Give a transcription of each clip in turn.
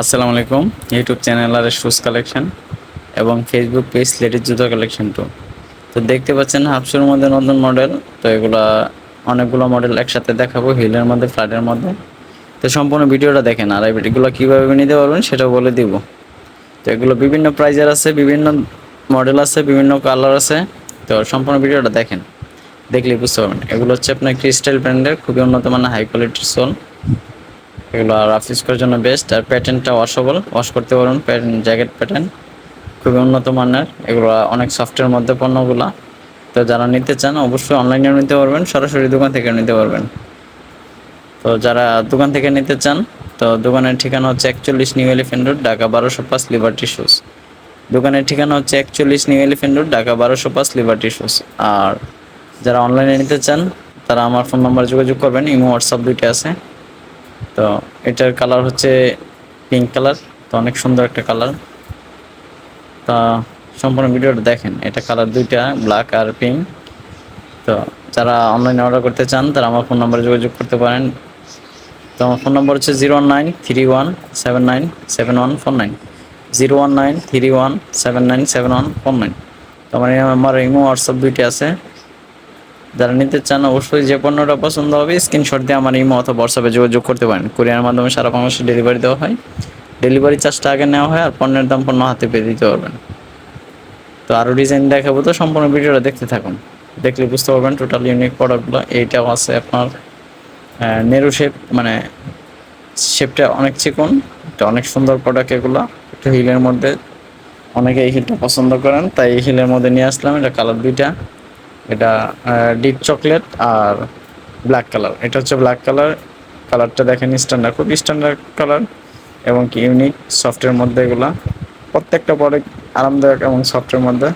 আসসালামু আলাইকুম YouTube channel আর শুজ কালেকশন এবং ফেসবুক পেজ লেডিস জুতো কালেকশন টু তো দেখতে পাচ্ছেন হাফশোর মধ্যে নতুন মডেল তো এগুলা অনেকগুলো মডেল একসাথে দেখাবো হিলের মধ্যে ফ্ল্যাটের মধ্যে। তো সম্পূর্ণ ভিডিওটা দেখেন, আর এগুলো কীভাবে নিতে পারবেন সেটাও বলে দিব। তো এগুলো বিভিন্ন প্রাইজের আছে, বিভিন্ন মডেল আছে, বিভিন্ন কালার আছে। তো সম্পূর্ণ ভিডিওটা দেখেন, দেখলেই বুঝতে পারবেন। এগুলো হচ্ছে আপনার ক্রিস্টাল ব্র্যান্ডের খুবই উন্নত মানের হাই কোয়ালিটির সোল এগুলো রাফ ইউজ করার জন্য বেস্ট আর প্যাটার্নটা ওয়াশেবল ওয়াশ করতে পারুন প্যাটার্ন জ্যাকেট প্যাটার্ন খুবই উন্নত মানের, এগুলো অনেক সফটের মধ্যে পণ্যগুলো। তো যারা নিতে চান, অবশ্যই অনলাইনেও নিতে পারবেন, সরাসরি দোকান থেকে নিতে পারবেন। তো যারা দোকান থেকে নিতে চান, তো দোকানের ঠিকানা হচ্ছে একচল্লিশ নিউ এলিফেন্ট রোড, ঢাকা বারোশো পাঁচ লিবার্টি শুজ দোকানের ঠিকানা হচ্ছে একচল্লিশ নিউ এলিফেন্ট রোড, ঢাকা বারোশো পাঁচ লিবার্টি শুজ আর যারা অনলাইনে নিতে চান, তারা আমার ফোন নাম্বার যোগাযোগ করবেন, ইমো হোয়াটসঅ্যাপ দুইটা আছে। তো এটার কালার হচ্ছে পিঙ্ক কালার তো অনেক সুন্দর একটা কালার তা সম্পূর্ণ ভিডিওটা দেখেন, এটা কালার দুইটা ব্ল্যাক আর পিঙ্ক তো যারা অনলাইনে অর্ডার করতে চান, তারা আমার ফোন নাম্বারে যোগাযোগ করতে পারেন। তো আমার ফোন নাম্বার হচ্ছে zero nine three one seven nine seven one four nine zero one nine three one seven nine seven one four nine তো আমার আমার ইমো হোয়াটসঅ্যাপ দুইটি আছে। যারা নিতে চান অবশ্যই যে পণ্যটা পছন্দ হবে স্ক্রিনশট দিয়ে আমার ইমো অথবা হোয়াটসঅ্যাপে যোগাযোগ করতে পারেন। কুরিয়ার মাধ্যমে সারা বাংলাদেশে ডেলিভারি দেওয়া হয়। ডেলিভারি চার্জটা আগে নেওয়া হয় আর পণ্যের দাম পণ্য হাতে পেয়ে দিতে পারবেন। তো আরও ডিজাইন দেখাবো তো, সম্পূর্ণ ভিডিওটা দেখতে থাকুন। দেখলে বুঝতে পারবেন টোটাল ইউনিক প্রোডাক্টগুলো এইটাও আছে আপনার নেরু শেপ মানে শেপটা অনেক চিকন, এটা অনেক সুন্দর প্রোডাক্ট এগুলো। একটু হিলের মধ্যে অনেকে এই হিলটা পছন্দ করেন, তাই এই হিলের মধ্যে নিয়ে আসলাম। এটা কালার দুইটা। এটা ডিপ চকলেট আর ব্ল্যাক কালার এটা হচ্ছে ব্ল্যাক কালার কালারটা দেখেন স্ট্যান্ডার্ড খুব স্ট্যান্ডার্ড কালার এবং কি ইউনিক সফটের মধ্যে এগুলা। প্রত্যেকটা প্রোডাক্ট আরামদায়ক এবং সফটের মধ্যে।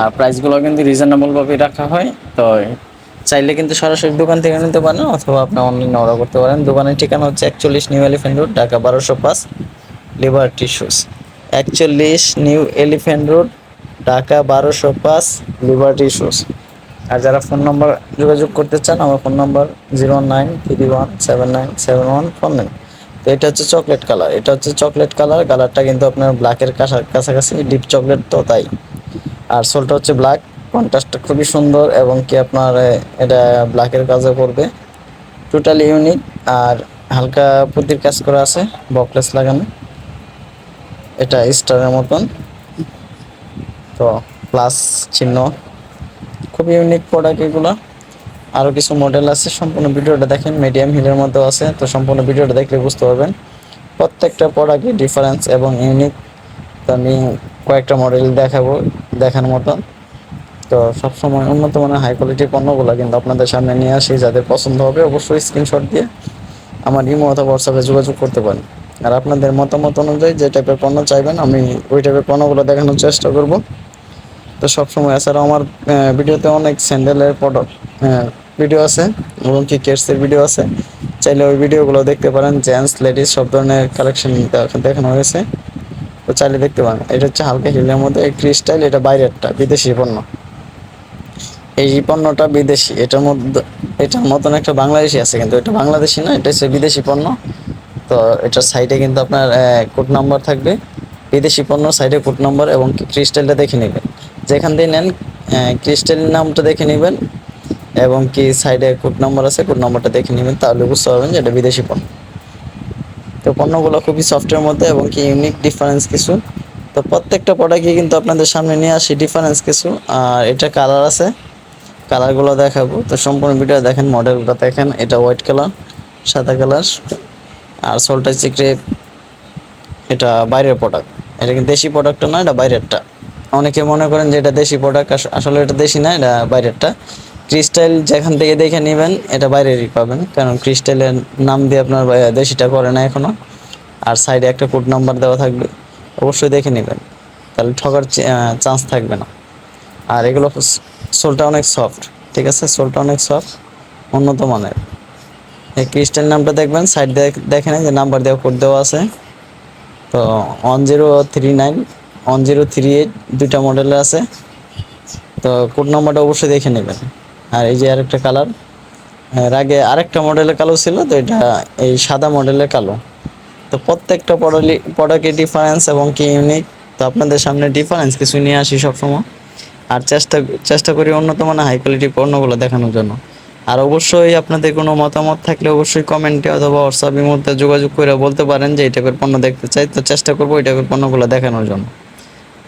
আর প্রাইসগুলো কিন্তু রিজনেবলভাবে রাখা হয়। তো চাইলে কিন্তু সরাসরি দোকান থেকে নিতে পারেন অথবা আপনি অনলাইনে অর্ডার করতে পারেন। দোকানের ঠিকানা হচ্ছে একচল্লিশ নিউ এলিফেন্ট রোড, ঢাকা বারোশো পাঁচ লিবার্টি শুজ একচল্লিশ নিউ এলিফেন্ট রোড ঢাকা বারোশো পাঁচ লিবার্টি শুজ আর যারা ফোন নম্বর যোগাযোগ করতে চান, আমার phone number zero nine three one seven nine seven one four nine তো এটা হচ্ছে চকলেট কালার। এটা হচ্ছে চকলেট কালার। কালারটা কিন্তু আপনার ব্ল্যাকের কাছাকাছি, ডিপ চকলেট তো তাই। আর সোলটা হচ্ছে ব্ল্যাক। কন্ট্রাস্টটা খুবই সুন্দর এবং কি আপনার এটা ব্ল্যাকের কাজে করবে টোটালি ইউনিক আর হালকা পুতির কাজ করা আছে, বকলেস লাগানো। এটা স্টারের মতন। তো প্লাস চিহ্ন। খুবই ইউনিক প্রোডাক্ট এগুলো। আরও কিছু মডেল আছে, সম্পূর্ণ ভিডিওটা দেখেন মিডিয়াম হিলের মধ্যেও আছে, তো সম্পূর্ণ ভিডিওটা দেখলে বুঝতে পারবেন। প্রত্যেকটা প্রোডাক্টই ডিফারেন্স এবং ইউনিক তো আমি কয়েকটা মডেল দেখাবো, দেখার মতন। তো সবসময় উন্নত মানের হাই কোয়ালিটির পণ্যগুলো কিন্তু আপনাদের সামনে নিয়ে আসি, যাদের পছন্দ হবে অবশ্যই স্ক্রিনশট দিয়ে আমার ইমো অথবা হোয়াটসঅ্যাপে যোগাযোগ করতে পারেন। আর আপনাদের মতামত অনুযায়ী যে টাইপের পণ্য চাইবেন, আমি ওই টাইপের পণ্যগুলো দেখানোর চেষ্টা করব। তো সবসময় এছাড়াও আমার ভিডিওতে অনেক স্যান্ডেলের প্রোডাক্ট ভিডিও আছে, এবং কি কেটসের ভিডিও আছে। চাইলে ওই ভিডিওগুলো দেখতে পারেন, জেন্টস, লেডিস, সব ধরনের কালেকশন দেখানো হয়েছে। তো চাইলে দেখতে পারেন। এটা হচ্ছে হালকা হিলের মধ্যে, এই ক্রিস্টাইল এটা বাইরেরটা, বিদেশি পণ্য। এই পণ্যটা বিদেশি, এটার মধ্যে, এটার মতন একটা বাংলাদেশি আছে, কিন্তু এটা বাংলাদেশি না, এটা হচ্ছে বিদেশি পণ্য। তো এটার সাইডে কিন্তু আপনার কোড নাম্বার থাকবে। বিদেশি পণ্য সাইডে কোড নাম্বার এবং ক্রিস্টালটা দেখে নেবেন। যেখান দিয়ে নেন ক্রিস্টাল নামটা দেখে নেবেন এবং কি সাইডে কোড নাম্বার আছে, কোড নাম্বারটা দেখে নেবেন, তাহলে বুঝতে পারবেন যে এটা বিদেশি পণ্য। তো পণ্যগুলো খুবই সফটের মধ্যে এবং কি ইউনিক ডিফারেন্স কিছু। তো প্রত্যেকটা প্রোডাক্টই কিন্তু আপনাদের সামনে নিয়ে আসি ডিফারেন্স কিছু। আর এটা কালার আছে কালারগুলো দেখাবো। তো সম্পূর্ণ ভিডিও দেখেন মডেলটা দেখেন, এটা হোয়াইট কালার সাদা কালার আর সোলটা এটা বাইরের প্রোডাক্ট এটা কিন্তু দেশি প্রোডাক্টটা না, এটা বাইরেরটা। অনেকে মনে করেন যে এটা দেশি প্রোডাক্ট আসলে এটা দেশি না, এটা বাইরেরটা। ক্রিস্টাইল যেখান থেকে দেখে নেবেন, এটা বাইরেরই পাবেন। কারণ ক্রিস্টাইলের নাম দিয়ে আপনার দেশিটা করে না এখনও। আর সাইডে একটা কোড নাম্বার দেওয়া থাকবে, অবশ্যই দেখে নেবেন। তাহলে ঠকার চান্স থাকবে না। আর এগুলো সোলটা অনেক সফট ঠিক আছে? সোলটা অনেক সফট উন্নত মানের। এই ক্রিস্টাল নামটা দেখবেন সাইড দেখে দেখেন যে নাম্বার দেওয়া কোড দেওয়া আছে। তো one zero three nine one zero three eight দুইটা মডেলের আছে। তো কোড নাম্বারটা অবশ্যই দেখে নেবেন। আর এই যে আরেকটা কালারের আগে আরেকটা মডেলের কালো ছিল, তো এটা এই সাদা মডেলের কালো। তো প্রত্যেকটা প্রোডাক্টের ডিফারেন্স এবং কি ইউনিক তো আপনাদের সামনে ডিফারেন্স কিছু নিয়ে আসি সবসময়। আর চেষ্টা চেষ্টা করি উন্নত মানের হাই কোয়ালিটি পণ্যগুলো দেখানোর জন্য। আর অবশ্যই আপনাদের কোনো মতামত থাকলে অবশ্যই কমেন্টে অথবা হোয়াটসঅ্যাপের মধ্যে যোগাযোগ করে বলতে পারেন যে এই টাইপের পণ্য দেখতে চাই। তো চেষ্টা করব এই টাইপের পণ্যগুলো দেখানোর জন্য।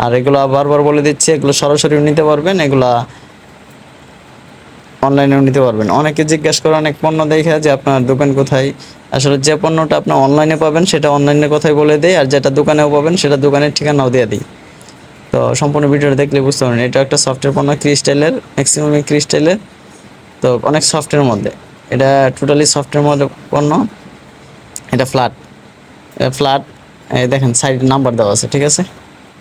আর এগুলো বারবার বলে দিচ্ছি, এগুলো সরাসরি নিতে পারবেন, এগুলা অনলাইনেও নিতে পারবেন। অনেকে জিজ্ঞেস করে, অনেক পণ্য দেখে যে আপনার দোকান কোথায়? আসলে যে পণ্যটা আপনার অনলাইনে পাবেন, সেটা অনলাইনের কথাই বলে দেয় আর যেটা দোকানেও পাবেন, সেটা দোকানের ঠিকানাও দিয়ে দিই। তো সম্পূর্ণ ভিডিওটা দেখলে বুঝতে পারবেন, এটা একটা সফটওয়্যার পণ্য ক্রিস্টাইলের ম্যাক্সিমাম ক্রিস্টাইলের তো অনেক সফটের মধ্যে। এটা টোটালি সফটের মধ্যে পণ্য। এটা ফ্ল্যাট ফ্ল্যাট দেখেন সাইড নাম্বার দেওয়া আছে, ঠিক আছে?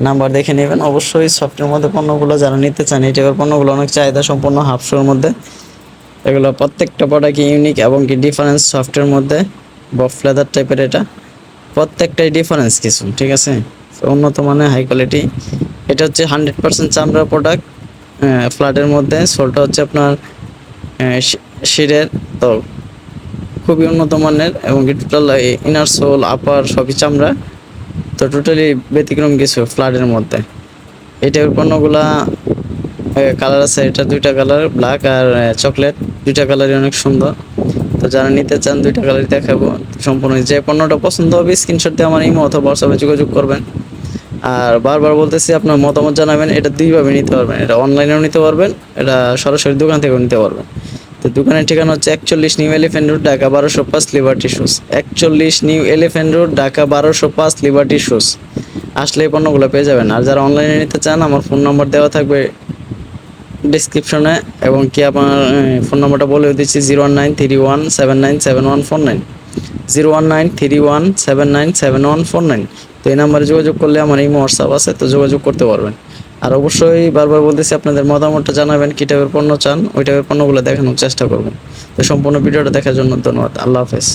নাম্বার দেখে নেবেন। অবশ্যই সফটের মধ্যে পণ্যগুলো যারা নিতে চান, এই টাইপের পণ্যগুলো অনেক চাহিদা সম্পন্ন হাফশোর মধ্যে। এগুলো প্রত্যেকটা প্রোডাক্ট ইউনিক এবং কি ডিফারেন্স সফটের মধ্যে বফ লেদার টাইপের এটা। প্রত্যেকটাই ডিফারেন্স কিছু, ঠিক আছে? উন্নত মানের হাই কোয়ালিটি এটা হচ্ছে হান্ড্রেড পার্সেন্ট চামড়া প্রোডাক্ট ফ্ল্যাটের মধ্যে। সোলটা হচ্ছে আপনার শিরের তো খুবই উন্নত মানের এবং টোটাল ইনার সোল আপার সবই চামড়া। তো টোটালি ব্যতিক্রম কিছু ফ্ল্যাটের মধ্যে। এই টাইপের পণ্যগুলা কালার আছে, এটা দুইটা কালার ব্ল্যাক আর চকলেট দুইটা কালারই অনেক সুন্দর। তো যারা নিতে চান, দুইটা কালারই দেখাবো সম্পূর্ণ। যে পণ্যটা পছন্দ হবে স্ক্রিনশট দিয়ে আমার ইমো অথবা হোয়াটসঅ্যাপে যোগাযোগ করবেন। আর বারবার বলতেছি, আপনার মতামত জানাবেন, এটা দুইভাবে নিতে পারবেন। এটা অনলাইনেও নিতে পারবেন, এটা সরাসরি দোকান থেকেও নিতে পারবেন। তো দোকানের ঠিকানা হচ্ছে একচল্লিশ নিউ এলিফেন্ট রোড, ঢাকা বারোশো পাঁচ লিবার্টি শুজ একচল্লিশ নিউ এলিফেন্ট রোড, ঢাকা বারোশো পাঁচ লিবার্টি শুজ আসলে এই পণ্যগুলো পেয়ে যাবেন। আর যারা অনলাইনে নিতে চান, আমার ফোন নম্বর দেওয়া থাকবে ডিসক্রিপশনে এবং কি আপনার ফোন নম্বরটা বলে দিচ্ছি, zero one nine three one seven nine seven one four nine. Zero one nine three one seven nine seven one four nine. তো এই নাম্বারে যোগাযোগ করলে আমার এই হোয়াটসঅ্যাপ আছে, তো যোগাযোগ করতে পারবেন। আর অবশ্যই বারবার বলতেছি, আপনাদের মতামতটা জানাবেন, কী টাইপের পণ্য চান, ওই টাইপের পণ্যগুলো দেখানোর চেষ্টা করবেন। তো সম্পূর্ণ ভিডিওটা দেখার জন্য ধন্যবাদ। আল্লাহ হাফেজ।